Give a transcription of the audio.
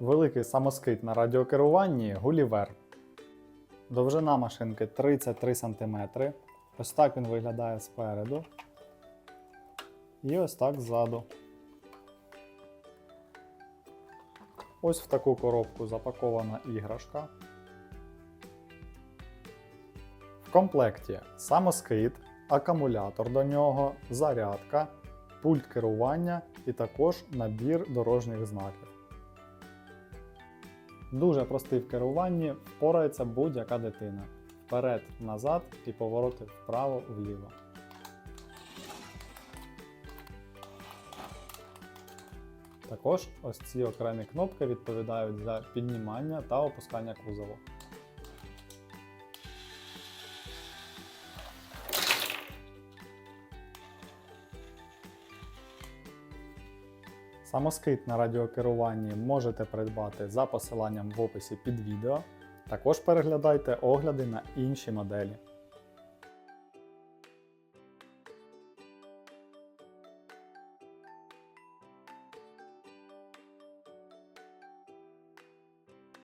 великий самоскид на радіокеруванні Gulliver. Довжина машинки 33 см. Ось так він виглядає спереду. І ось так ззаду. Ось в таку коробку запакована іграшка. В комплекті самоскид, акумулятор до нього, зарядка, пульт керування і також набір дорожніх знаків. Дуже простий в керуванні, впорається будь-яка дитина. Вперед, назад і повороти вправо, вліво. Також ось ці окремі кнопки відповідають за піднімання та опускання кузову. Самоскид на радіокеруванні можете придбати за посиланням в описі під відео. Також переглядайте огляди на інші моделі.